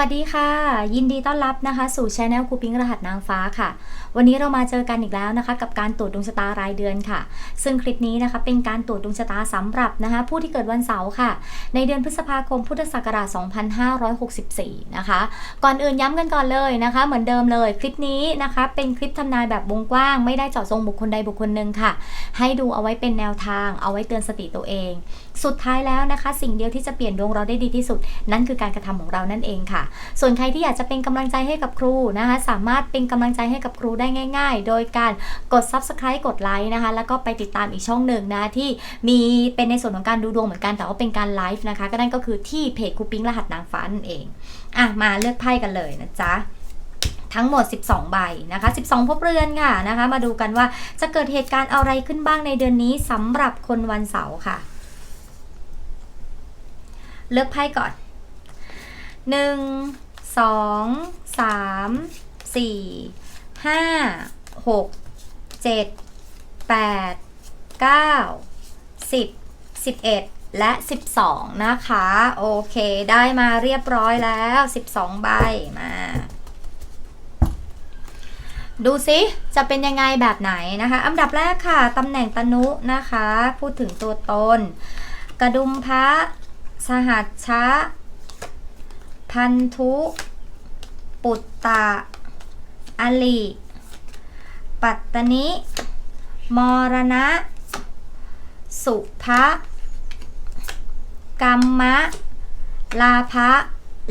สวัสดีค่ะ ยินดีต้อนรับนะคะ สู่ช anel ครูปิ้งรหัสนางฟ้าค่ะ วันนี้เรามาเจอกันอีกแล้วนะคะ กับการตรวจดวงชะตารายเดือนค่ะ ซึ่งคลิปนี้นะคะเป็นการตรวจดวงชะตาสำหรับนะคะ ผู้ที่เกิดวันเสาร์ค่ะ ในเดือนพฤษภาคมพุทธศักราช 2564 นะคะ ก่อนอื่นย้ำกันก่อนเลยนะคะ เหมือนเดิมเลยคลิปนี้นะคะ เป็นคลิปทำนายแบบวงกว้าง ไม่ได้เจาะจงบุคคลใดบุคคลหนึ่งค่ะ ให้ดูเอาไว้เป็นแนวทาง เอาไว้เตือนสติตัวเอง สุดท้ายแล้วนะคะ สิ่งเดียวที่จะเปลี่ยนดวงเราได้ดีที่สุด นั่นคือการกระทำของเรานั่นเองค่ะ ส่วนใครที่อยากจะเป็นกำลังใจให้กับครูนะคะ สามารถเป็นกำลังใจให้กับครูได้ง่าย ๆ โดยการกด subscribe กดไลค์นะคะ แล้วก็ไปติดตามอีกช่องหนึ่งนะที่มีเป็นในส่วนของการดูดวงเหมือนกันแต่ว่าเป็นการไลฟ์นะคะ ก็นั่นก็คือที่เพจครูปิ้งรหัสนางฟ้านั่นเองอะมาเลือกไพ่กันเลยนะจ๊ะทั้งหมด 12 ใบนะคะ 12 พบเรือนค่ะนะคะ มาดูกันว่าจะเกิดเหตุการณ์อะไรขึ้นบ้างในเดือนนี้สำหรับคนวันเสาร์ค่ะ เลือกไพ่ก่อนหนึ่งสองสามสี่ห้าหกเจ็ดแปดเก้าสิบสิบเอ็ดและสิบสองนะคะ โอเค ได้มาเรียบร้อยแล้วสิบสองใบมา ดูซิจะเป็นยังไงแบบไหนนะคะ อันดับแรกค่ะตำแหน่งตนุนะคะ พูดถึงตัวตน กระดุมพระ สหัชชะ พันธุ ปุตตะ อลิปัตตนิ มรณะ สุภะกรรมะ ลาภะ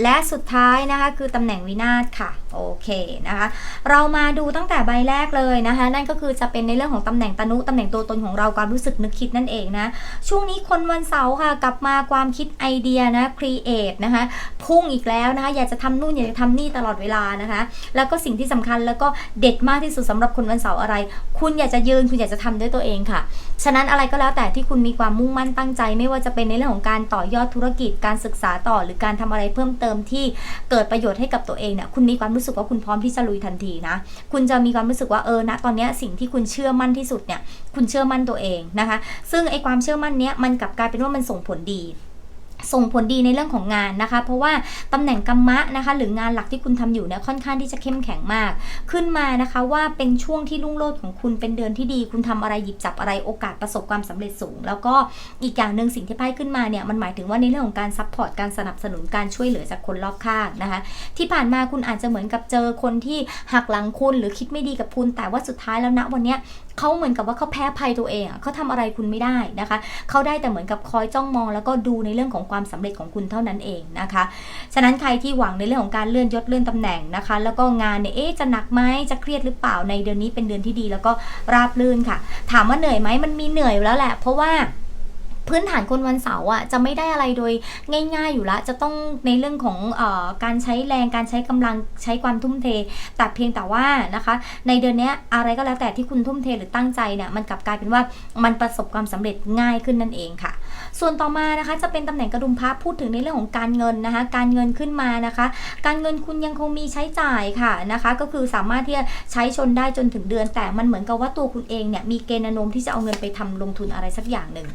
และสุดท้ายนะคะคือตำแหน่งวินาศค่ะโอเคนะคะเรามาดูตั้งแต่ใบแรกเลยนะคะ นั่นก็คือจะเป็นในเรื่องของตำแหน่งตนุตำแหน่งตัวตนของเราความรู้สึกนึกคิดนั่นเองนะช่วงนี้คนวันเสาร์ค่ะกลับมาความคิดไอเดียนะครีเอทนะคะพุ่งอีกแล้วนะคะอยากจะทำนู่นอยากจะทำนี่ตลอดเวลานะคะ แล้วก็สิ่งที่สำคัญแล้วก็เด็ดมากที่สุดสำหรับคนวันเสาร์อะไร คุณอยากจะยืนคุณอยากจะทำด้วยตัวเองค่ะ ฉะนั้นอะไรก็แล้วแต่ที่คุณมีความมุ่งมั่นตั้งใจ ไม่ว่าจะเป็นในเรื่องของการต่อยอดธุรกิจการศึกษาต่อ หรือการทำอะไรเพิ่มเติมที่เกิดประโยชน์ให้กับตัวเองเนี่ยคุณมีความรู้สึกว่าคุณพร้อมที่จะลุยทันทีนะคุณจะมีความรู้สึกว่าเออณตอนนี้สิ่งที่คุณเชื่อมั่นที่สุดเนี่ยคุณเชื่อมั่นตัวเองนะคะ ซึ่งไอความเชื่อมั่นเนี้ยมันกลับกลายเป็นว่ามันส่งผลดี ส่งผลดีในเรื่องของงานนะคะ เพราะว่าตำแหน่งกรรมะนะคะ หรืองานหลักที่คุณทำอยู่เนี่ยค่อนข้างที่จะเข้มแข็งมาก ขึ้นมานะคะว่าเป็นช่วงที่รุ่งโรจน์ของคุณเป็นเดือนที่ดี คุณทำอะไรหยิบจับอะไรโอกาสประสบความสำเร็จสูง แล้วก็อีกอย่างหนึ่งสิ่งที่ไพ่ขึ้นมาเนี่ยมันหมายถึงว่าในเรื่องของการซัพพอร์ตการสนับสนุนการช่วยเหลือจากคนรอบข้างนะคะ ที่ผ่านมาคุณอาจจะเหมือนกับเจอคนที่หักหลังคุณหรือคิดไม่ดีกับคุณ แต่ว่าสุดท้ายแล้วณวันเนี้ย เขาเหมือนกับว่าเขาแพ้ภัยตัวเองอะเขาทำอะไรคุณไม่ได้นะคะเขาได้แต่เหมือนกับคอยจ้องมอง แล้วก็ดูในเรื่องของความสำเร็จของคุณเท่านั้นเองนะคะฉะนั้นใครที่หวังในเรื่องของการเลื่อนยศเลื่อนตำแหน่งนะคะ แล้วก็งานเนี่ยเอ๊ะจะหนักไหมจะเครียดหรือเปล่าในเดือนนี้เป็นเดือนที่ดี แล้วก็ราบรื่นค่ะ ถามว่าเหนื่อยไหมมันมีเหนื่อยแล้วแหละ เพราะว่า พื้นฐานคนวันเสาร์อะจะไม่ได้อะไรโดยง่าย ๆอยู่ละ จะต้องในเรื่องของออการใช้แรงการใช้กำลังใช้ความทุ่มเท แต่เพียงแต่ว่านะคะ ในเดือนเนี้ยอะไรก็แล้วแต่ที่คุณทุ่มเทหรือตั้งใจเนี่ยมันกลับกลายเป็นว่ามันประสบความสำเร็จง่ายขึ้นนั่นเองค่ะ ส่วนต่อมานะคะจะเป็นตำแหน่งกระดุมพระพูดถึงในเรื่องของการเงินนะคะ การเงินขึ้นมานะคะ การเงินคุณยังคงมีใช้จ่ายค่ะนะคะ ก็คือสามารถที่จะใช้ชนได้จนถึงเดือน แต่มันเหมือนกับว่าตัวคุณเองเนี่ยมีเกณฑ์นโนมที่จะเอาเงินไปทำลงทุนอะไรสักอย่างหนึ่ง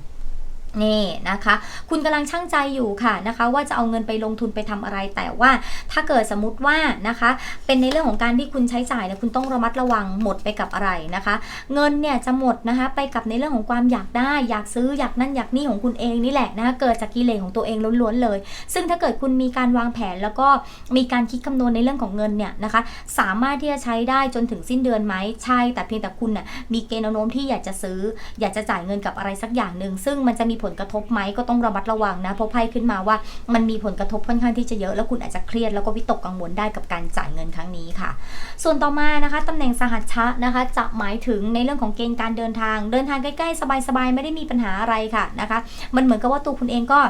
นี่นะคะ คุณกำลังช่างใจอยู่ค่ะนะคะว่าจะเอาเงินไปลงทุนไปทำอะไร แต่ว่าถ้าเกิดสมมติว่านะคะ เป็นในเรื่องของการที่คุณใช้จ่ายเนี่ยคุณต้องระมัดระวังหมดไปกับอะไรนะคะ เงินเนี่ยจะหมดนะคะไปกับในเรื่องของความอยากได้อยากซื้ออยากนั่นอยากนี่ของคุณเองนี่แหละนะคะเกิดจากกิเลสของตัวเองล้วนๆเลย ซึ่งถ้าเกิดคุณมีการวางแผนแล้วก็มีการคิดคำนวณในเรื่องของเงินเนี่ยนะคะ สามารถที่จะใช้ได้จนถึงสิ้นเดือนไหมใช่ แต่เพียงแต่คุณน่ะมีเกณฑ์โน้มที่อยากจะซื้อ อยากจะจ่ายเงินกับอะไรสักอย่างหนึ่งซึ่งมันจะมีผลกระทบไหมก็ต้องระมัดระวังนะเพราะไพ่ขึ้นมาว่ามันมีผลกระทบค่อนข้างที่จะเยอะแล้วคุณอาจจะเครียดแล้วก็วิตกกังวลได้กับการจ่ายเงินครั้งนี้ค่ะ ส่วนต่อมานะคะตำแหน่งสหัชชะนะคะ จะหมายถึงในเรื่องของเกณฑ์การเดินทาง เดินทางใกล้ๆ สบายๆ ไม่ได้มีปัญหาอะไรค่ะนะคะ มันเหมือนกับว่าตัวคุณเองก็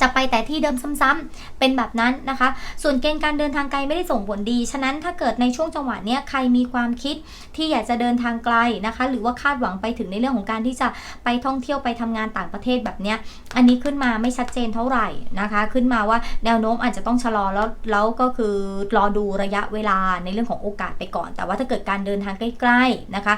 จะไปแต่ที่เดิมซ้ำๆเป็นแบบนั้นนะคะ ส่วนเกณฑ์การเดินทางไกลไม่ได้ส่งผลดี ฉะนั้นถ้าเกิดในช่วงจังหวะเนี้ยใครมีความคิดที่อยากจะเดินทางไกลนะคะ หรือว่าคาดหวังไปถึงในเรื่องของการที่จะไปท่องเที่ยวไปทำงานต่างประเทศแบบเนี้ย อันนี้ขึ้นมาไม่ชัดเจนเท่าไหร่นะคะ ขึ้นมาว่าแนวโน้มอาจจะต้องชะลอแล้วแล้วก็คือรอดูระยะเวลาในเรื่องของโอกาสไปก่อน แต่ว่าถ้าเกิดการเดินทางใกล้ๆนะคะ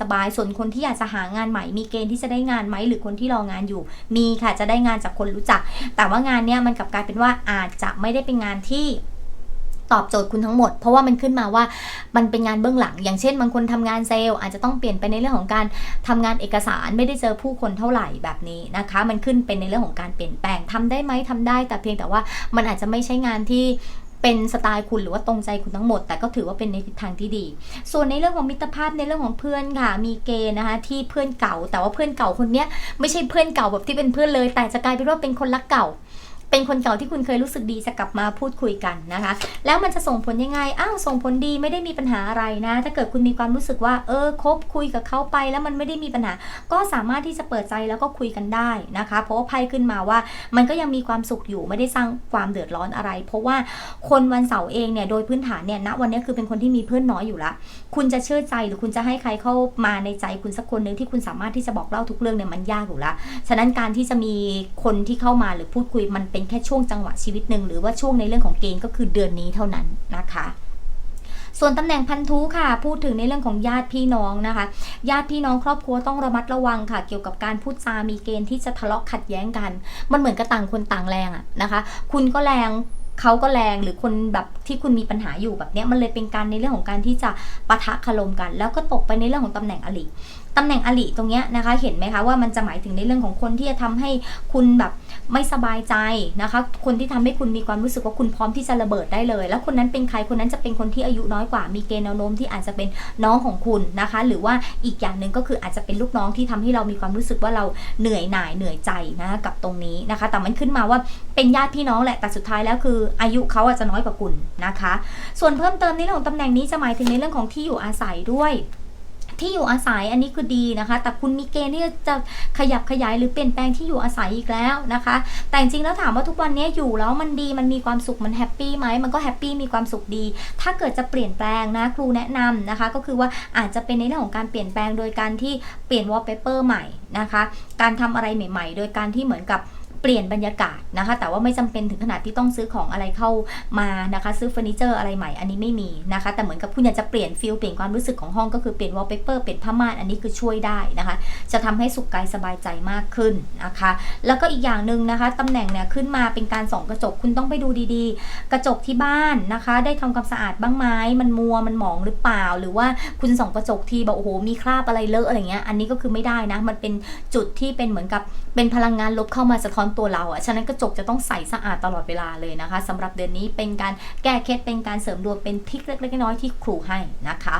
สบายๆส่วนคนที่อยากจะหางานใหม่ มีเกณฑ์ที่จะได้งานไหมหรือคนที่รองานอยู่ มีค่ะจะได้งานจากคนรู้จักแต่ว่างานเนี้ยมันกลับกลายเป็นว่าอาจจะไม่ได้เป็นงานที่ตอบโจทย์คุณทั้งหมด เพราะว่ามันขึ้นมาว่ามันเป็นงานเบื้องหลัง อย่างเช่นบางคนทำงานเซลล์อาจจะต้องเปลี่ยนไปในเรื่องของการทำงานเอกสารไม่ได้เจอผู้คนเท่าไหร่แบบนี้นะคะ มันขึ้นเป็นในเรื่องของการเปลี่ยนแปลงทำได้ไหมทำได้ แต่เพียงแต่ว่ามันอาจจะไม่ใช่งานที่ เป็นสไตล์คุณหรือว่าตรงใจคุณทั้งหมด แต่ก็ถือว่าเป็นในทิศทางที่ดี ส่วนในเรื่องของมิตรภาพในเรื่องของเพื่อนค่ะ มีเกณฑ์นะคะที่เพื่อนเก่า แต่ว่าเพื่อนเก่าคนเนี้ยไม่ใช่เพื่อนเก่าแบบที่เป็นเพื่อนเลย แต่จะกลายเป็นว่าเป็นคนรักเก่า เป็นคนเก่าที่คุณเคยรู้สึกดีจะกลับมาพูดคุยกันนะคะ แล้วมันจะส่งผลยังไงอ้าวส่งผลดีไม่ได้มีปัญหาอะไรนะ ถ้าเกิดคุณมีความรู้สึกว่า เออคบคุยกับเขาไป แล้วมันไม่ได้มีปัญหา ก็สามารถที่จะเปิดใจแล้วก็คุยกันได้นะคะ เพราะว่าไพ่ขึ้นมาว่า มันก็ยังมีความสุขอยู่ไม่ได้สร้างความเดือดร้อนอะไร เพราะว่าคนวันเสาร์เองเนี่ยโดยพื้นฐานเนี่ยณวันนี้คือเป็นคนที่มีเพื่อนน้อยอยู่ละคุณจะเชื่อใจหรือคุณจะให้ใครเข้ามาในใจคุณสักคนหนึ่งที่คุณสามารถที่จะบอกเล่าทุกเรื่องเนี่ยมันยากอยู่ละฉะนั้นการที่จะมีคนที่เข้ามาหรือพูดคุยมันเป็นแค่ช่วงจังหวะชีวิตหนึ่งหรือว่าช่วงในเรื่องของเกณฑ์ก็คือเดือนนี้เท่านั้นนะคะส่วนตำแหน่งพันธุค่ะ พูดถึงในเรื่องของญาติพี่น้องนะคะ ญาติพี่น้องครอบครัวต้องระมัดระวังค่ะ เกี่ยวกับการพูดจามีเกณฑ์ที่จะทะเลาะขัดแย้งกัน มันเหมือนกับต่างคนต่างแรงอะนะคะ คุณก็แรงเขาก็แรงหรือคนแบบที่คุณมีปัญหาอยู่แบบเนี้ยมันเลยเป็นการในเรื่องของการที่จะปะทะคารมกัน แล้วก็ตกไปในเรื่องของตำแหน่งอลิตำแหน่งอลิตรงเนี้ยนะคะ เห็นไหมคะว่ามันจะหมายถึงในเรื่องของคนที่จะทำให้คุณแบบ ไม่สบายใจนะคะ คนที่ทำให้คุณมีความรู้สึกว่าคุณพร้อมที่จะระเบิดได้เลย แล้วคนนั้นเป็นใครคนนั้นจะเป็นคนที่อายุน้อยกว่า มีเกณฑ์แนวโน้มที่อาจจะเป็นน้องของคุณนะคะ หรือว่าอีกอย่างหนึ่งก็คืออาจจะเป็นลูกน้องที่ทำให้เรามีความรู้สึกว่าเราเหนื่อยหน่ายเหนื่อยใจนะคะกับตรงนี้นะคะ แต่มันขึ้นมาว่าเป็นญาติพี่น้องแหละแต่สุดท้ายแล้วคือ อายุเขาอาจจะน้อยกว่าคุณนะคะ ส่วนเพิ่มเติมในเรื่องของตำแหน่งนี้จะหมายถึงในเรื่องของที่อยู่อาศัยด้วย ที่อยู่อาศัยอันนี้คือดีนะคะ แต่คุณมีเกณฑ์ที่จะขยับขยายหรือเปลี่ยนแปลงที่อยู่อาศัยอีกแล้วนะคะ แต่จริงๆแล้วถามว่าทุกวันนี้อยู่แล้วมันดีมันมีความสุขมันแฮปปี้ไหมมันก็แฮปปี้มีความสุขดี ถ้าเกิดจะเปลี่ยนแปลงนะครูแนะนำนะคะ ก็คือว่าอาจจะเป็นในเรื่องของการเปลี่ยนแปลงโดยการที่เปลี่ยนวอลเปเปอร์ใหม่นะคะ การทำอะไรใหม่ ๆ โดยการที่เหมือนกับ เปลี่ยนบรรยากาศนะคะ แต่ว่าไม่จำเป็นถึงขนาดที่ต้องซื้อของอะไรเข้ามานะคะ ซื้อเฟอร์นิเจอร์อะไรใหม่อันนี้ไม่มีนะคะ แต่เหมือนกับคุณอยากจะเปลี่ยนฟิลเปลี่ยนความรู้สึกของห้องก็คือเปลี่ยนวอลเปเปอร์เปลี่ยนผ้าม่านอันนี้คือช่วยได้นะคะ จะทำให้สุขกายสบายใจมากขึ้นนะคะ แล้วก็อีกอย่างหนึ่งนะคะตำแหน่งเนี่ยขึ้นมาเป็นการส่องกระจกคุณต้องไปดูดีๆ กระจกที่บ้านนะคะ ได้ทำความสะอาดบ้างไหมมันมัวมันหมองหรือเปล่า หรือว่าคุณส่องกระจกทีแบบโอ้โหมีคราบอะไรเลอะอะไรเงี้ยอันนี้ก็คือไม่ได้นะมันเป็นจุดที่เป็นเหมือนกับเป็นพลังงานลบเข้ามาสะท้อนตัวเราอะฉะนั้นกระจกจะต้องใสสะอาดตลอดเวลาเลยนะคะสำหรับเดือนนี้เป็นการแก้เคล็ดเป็นการเสริมดวงเป็นทริคเล็กๆน้อยๆที่ครูให้นะคะ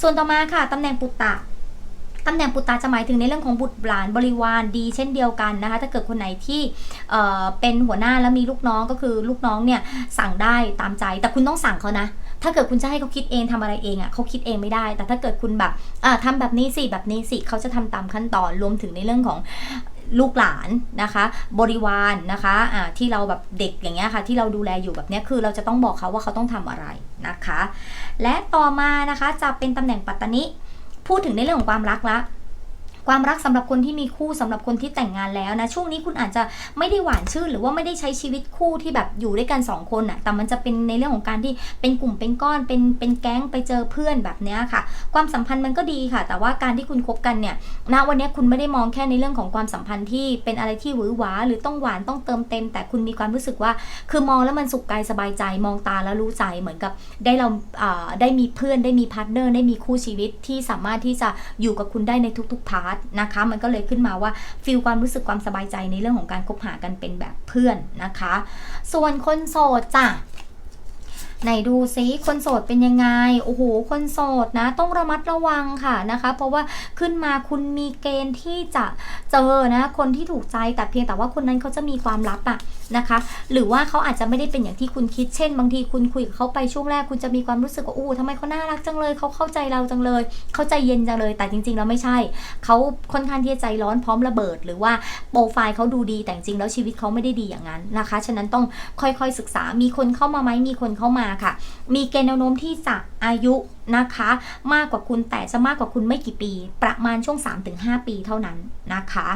ส่วนต่อมาค่ะตำแหน่งปุตตะตำแหน่งปุตตาจะหมายถึงในเรื่องของบุตรหลานบริวารดีเช่นเดียวกันนะคะ ถ้าเกิดคนไหนที่เเป็นหัวหน้าแล้วมีลูกน้องก็คือลูกน้องเนี่ยสั่งได้ตามใจ แต่คุณต้องสั่งเขานะ ถ้าเกิดคุณจะให้เขาคิดเองทำอะไรเองอะ่ะเขาคิดเองไม่ได้ แต่ถ้าเกิดคุณแบบอ่าทำแบบนี้สิแบบนี้สิเขาจะทำตามขั้นตอนรวมถึงในเรื่องของ ลูกหลานนะคะ บริวารนะคะะที่เราแบบเด็กอย่างเงี้ยค่ะ ที่เราดูแลอยู่แบบเนี้ยคือเราจะต้องบอกเขาว่าเขาต้องทำอะไรนะคะ และต่อมานะคะจะเป็นตำแหน่งปัตตนิพูดถึงในเรื่องของความรักละ ความรักสำหรับคนที่มีคู่สำหรับคนที่แต่งงานแล้วนะช่วงนี้คุณอาจจะไม่ได้หวานชื่น หรือว่าไม่ได้ใช้ชีวิตคู่ที่แบบอยู่ด้วยกันสองคนอะแต่มันจะเป็นในเรื่องของการที่เป็นกลุ่มเป็นก้อนเป็นเป็นแก๊งไปเจอเพื่อนแบบเนี้ยค่ะ ความสัมพันธ์มันก็ดีค่ะ แต่ว่าการที่คุณคบกันเนี่ยณวันนี้คุณไม่ได้มองแค่ในเรื่องของความสัมพันธ์ที่เป็นอะไรที่หวือหวาหรือต้องหวานต้องเติมเต็ม แต่คุณมีความรู้สึกว่า คือมองแล้วมันสุขกายสบายใจมองตาแล้วรู้ใจเหมือนกับได้เราอ่าได้มีเพื่อนได้มีพาร์ทเนอร์ได้มีคู่ชีวิตที่สามารถที่จะอยู่กับคุณได้ในทุกๆพาร์ทนะคะ มันก็เลยขึ้นมาว่าฟีลความรู้สึกความสบายใจในเรื่องของการคบหากันเป็นแบบเพื่อนนะคะ ส่วนคนโสดจ้ะไหนดูซิคนโสดเป็นยังไง โอ้โห คนโสดนะ ต้องระมัดระวังค่ะนะคะ เพราะว่าขึ้นมาคุณมีเกณฑ์ที่จะเจอนะ คนที่ถูกใจแต่เพียงแต่ว่าคนนั้นเขาจะมีความลับอะนะคะ หรือว่าเขาอาจจะไม่ได้เป็นอย่างที่คุณคิด เช่น บางทีคุณคุยกับเขาไปช่วงแรก คุณจะมีความรู้สึกว่าอู้ทำไมเขาน่ารักจังเลย เขาเข้าใจเราจังเลย เขาใจเย็นจังเลย แต่จริงๆแล้วไม่ใช่ เขาค่อนข้างที่จะใจร้อนพร้อมระเบิด หรือว่าโปรไฟล์เขาดูดี แต่จริงแล้วชีวิตเขาไม่ได้ดีอย่างนั้นนะคะ ฉะนั้นต้องค่อยๆศึกษา มีคนเข้ามาไหมมีคนเข้ามาค่ะ มีเกณฑ์แนวโน้มที่จะอายุนะคะ มากกว่าคุณแต่จะมากกว่าคุณไม่กี่ปี ประมาณช่วง 3-5 ปีเท่านั้นนะคะ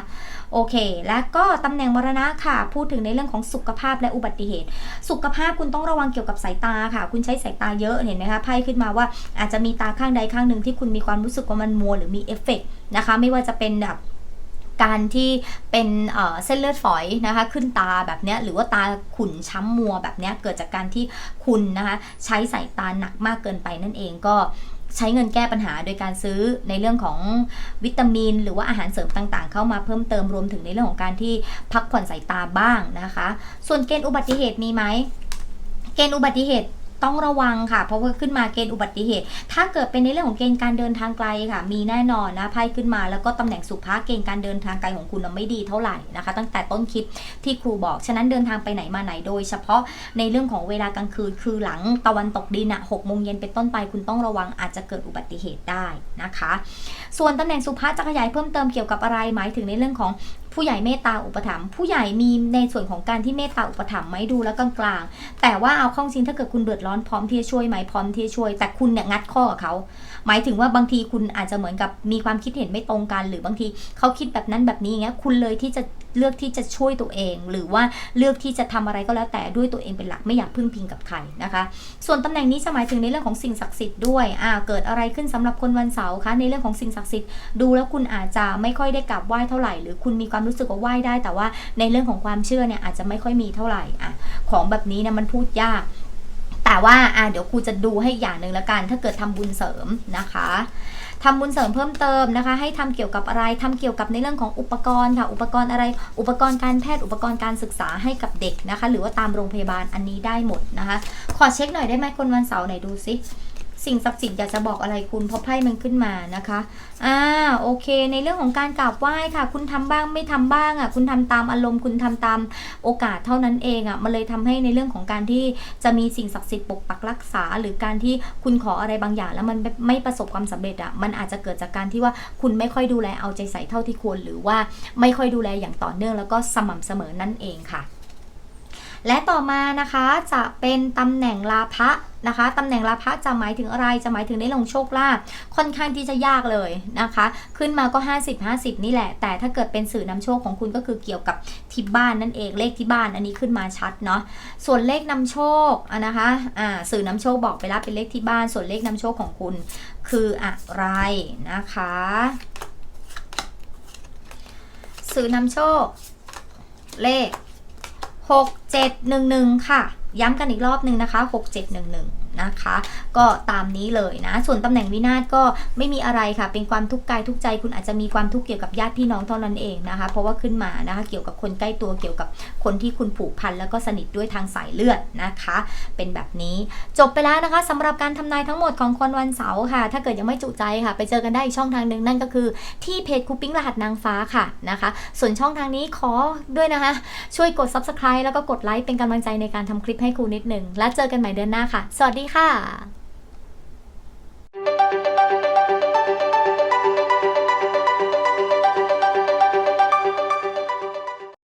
โอเค และก็ตำแหน่งมรณะค่ะ พูดถึงในเรื่องของสุขภาพและอุบัติเหตุ สุขภาพคุณต้องระวังเกี่ยวกับสายตาค่ะ คุณใช้สายตาเยอะเห็นไหมคะไพ่ขึ้นมาว่าอาจจะมีตาข้างใดข้างหนึ่งที่คุณมีความรู้สึกว่ามันมัวหรือมีเอฟเฟกต์นะคะ ไม่ว่าจะเป็นแบบ การที่เป็นเส้นเลือดฝอยนะคะขึ้นตาแบบนี้หรือว่าตาขุ่นช้ำมัวแบบนี้เกิดจากการที่คุณนะคะใช้สายตาหนักมากเกินไปนั่นเองก็ใช้เงินแก้ปัญหาโดยการซื้อในเรื่องของวิตามิน หรือว่าอาหารเสริมต่างๆ เข้ามาเพิ่มเติมรวมถึงในเรื่องของการที่พักผ่อนสายตาบ้างนะคะ ส่วนเกณฑ์อุบัติเหตุมีไหมเกณฑ์อุบัติเหตุ ต้องระวังค่ะ เพราะว่าขึ้นมาเกณฑ์อุบัติเหตุ ถ้าเกิดเป็นในเรื่องของเกณฑ์การเดินทางไกลค่ะ มีแน่นอนนะไพ่ขึ้นมาแล้วก็ตำแหน่งสุภาเกณฑ์การเดินทางไกลของคุณไม่ดีเท่าไหร่นะคะ ตั้งแต่ต้นคลิปที่ครูบอกฉะนั้นเดินทางไปไหนมาไหนโดย เฉพาะในเรื่องของเวลากลางคืนคือหลังตะวันตกดินอะหกโมงเย็นเป็นต้นไปคุณต้องระวังอาจจะเกิดอุบัติเหตุได้นะคะ ส่วนตำแหน่งสุภาจะขยายเพิ่มเติมเกี่ยวกับอะไรหมายถึงในเรื่องของ ผู้ใหญ่เมตตาอุปถัมภ์ผู้ใหญ่มีในส่วนของการที่เมตตาอุปถัมภ์ไหมดูแล้วกลางๆ แต่ว่าเอาข้อจริงถ้าเกิดคุณเดือดร้อนพร้อมที่จะช่วยไหมพร้อมที่จะช่วย แต่คุณเนี่ยงัดข้อกับเขา หมายถึงว่าบางทีคุณอาจจะเหมือนกับมีความคิดเห็นไม่ตรงกัน หรือบางทีเขาคิดแบบนั้นแบบนี้อย่างเงี้ยคุณเลยที่จะ เลือกที่จะช่วยตัวเอง หรือว่าเลือกที่จะทำอะไรก็แล้วแต่ด้วยตัวเองเป็นหลักไม่อยากพึ่งพิงกับใครนะคะ ส่วนตำแหน่งนี้จะหมายถึงในเรื่องของสิ่งศักดิ์สิทธิ์ด้วยอ่าเกิดอะไรขึ้นสำหรับคนวันเสาร์คะในเรื่องของสิ่งศักดิ์สิทธิ์ดูแล้วคุณอาจจะไม่ค่อยได้กราบไหว้เท่าไหร่ หรือคุณมีความรู้สึกว่าไหว้ได้ แต่ว่าในเรื่องของความเชื่อเนี่ยอาจจะไม่ค่อยมีเท่าไหร่อะของแบบนี้นี่ยมันพูดยาก แต่ว่าอะเดี๋ยวครูจะดูให้อย่างหนึ่งละกัน ถ้าเกิดทำบุญเสริมนะคะ ทำบุญเสริมเพิ่มเติมนะคะ ให้ทำเกี่ยวกับอะไรทำเกี่ยวกับในเรื่องของอุปกรณ์ค่ะ อุปกรณ์อะไร อุปกรณ์การแพทย์ อุปกรณ์การศึกษาให้กับเด็กนะคะ หรือว่าตามโรงพยาบาลอันนี้ได้หมดนะคะ ขอเช็คหน่อยได้ไหมคนวันเสาร์ไหนดูซิ สิ่งศักดิ์สิทธิ์อยากจะบอกอะไรคุณเพราะไพ่มันขึ้นมานะคะอ่าโอเค ในเรื่องของการกราบไหว้ค่ะ คุณทำบ้างไม่ทำบ้างอะคุณทำตามอารมณ์คุณทำตามโอกาสเท่านั้นเองอะมันเลยทำให้ในเรื่องของการที่จะมีสิ่งศักดิ์สิทธิ์ปกปักรักษา หรือการที่คุณขออะไรบางอย่าง แล้วมันไม่ไม่ประสบความสำเร็จอะมันอาจจะเกิดจากการที่ว่าคุณไม่ค่อยดูแลเอาใจใส่เท่าที่ควร หรือว่าไม่ค่อยดูแลอย่างต่อเนื่องแล้วก็สม่ำเสมอนั่นเองค่ะ และต่อมานะคะจะเป็นตำแหน่งลาภะนะคะตำแหน่งลาภะจะหมายถึงอะไรจะหมายถึงในเรื่องโชคลาภค่อนข้างที่จะยากเลยนะคะ ขึ้นมาก็ 50 50 นี่แหละ แต่ถ้าเกิดเป็นสื่อนำโชคของคุณก็คือเกี่ยวกับที่บ้านนั่นเองเลขที่บ้านอันนี้ขึ้นมาชัดเนาะส่วนเลขนำโชคอะนะคะอ่าสื่อนำโชคบอกไปแล้วเป็นเลขที่บ้าน ส่วนเลขนำโชคของคุณคืออะไรนะคะ สื่อนำโชค เลข 6711 ค่ะ ย้ำกันอีกรอบหนึ่งนะคะ 6711 นะคะ ก็ตามนี้เลยนะ ส่วนตำแหน่งวินาศก็ไม่มีอะไรค่ะ เป็นความทุกข์กายทุกใจ คุณอาจจะมีความทุกข์เกี่ยวกับญาติพี่น้องเท่านั้นเองนะคะ เพราะว่าขึ้นมานะคะ เกี่ยวกับคนใกล้ตัว เกี่ยวกับคนที่คุณผูกพันแล้วก็สนิทด้วยทางสายเลือดนะคะ เป็นแบบนี้จบไปแล้วนะคะสำหรับการทำนายทั้งหมดของคนวันเสาร์ค่ะ ถ้าเกิดยังไม่จุใจค่ะ ไปเจอกันได้อีกช่องทางหนึ่งนั่นก็คือที่เพจคูปิ้งรหัสนางฟ้าค่ะนะคะ ส่วนช่องทางนี้ขอด้วยนะคะ ช่วยกด subscribe แล้วก็กดไลค์เป็นกำลังใจในการทำคลิปให้ครูนิดหนึ่ง แล้วเจอกันใหม่เดือนหน้าค่ะ สวัสดีค่ะ